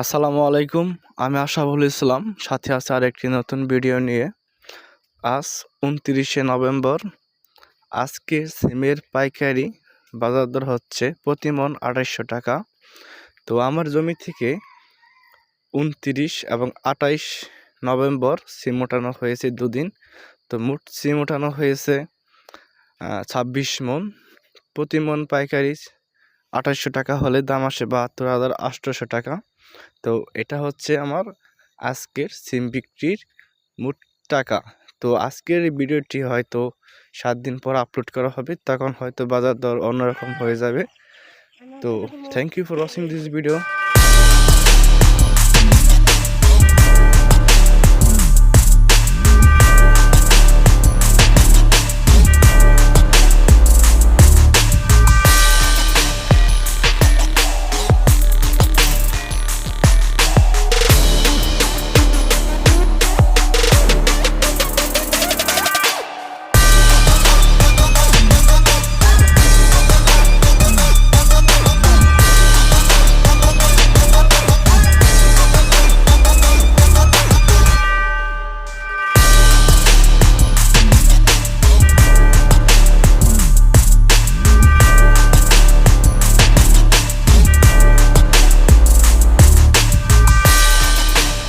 আসসালামু আলাইকুম, আমি আশাফুল ইসলাম, সাথে আছে আরেকটি নতুন ভিডিও নিয়ে। আজ উনত্রিশে নভেম্বর, আজকে সিমের পাইকারি বাজার দর হচ্ছে প্রতি মন আড়াইশো টাকা। তো আমার জমি থেকে উনত্রিশ এবং আঠাইশ নভেম্বর সিম ওঠানো হয়েছে দুদিন। তো মোট সিম ওঠানো হয়েছে ছাব্বিশ মন। প্রতি মন পাইকারি আঠাইশশো টাকা হলে দাম আসে বাহাত্তর হাজার আটশোশো টাকা। তো এটা হচ্ছে আমার আজকের সিম বিক্রির মোট টাকা। তো আজকের ভিডিওটি হয়তো সাত দিন পর আপলোড করা হবে, তখন হয়তো বাজার দর অন্যরকম হয়ে যাবে। তো thank you for watching this video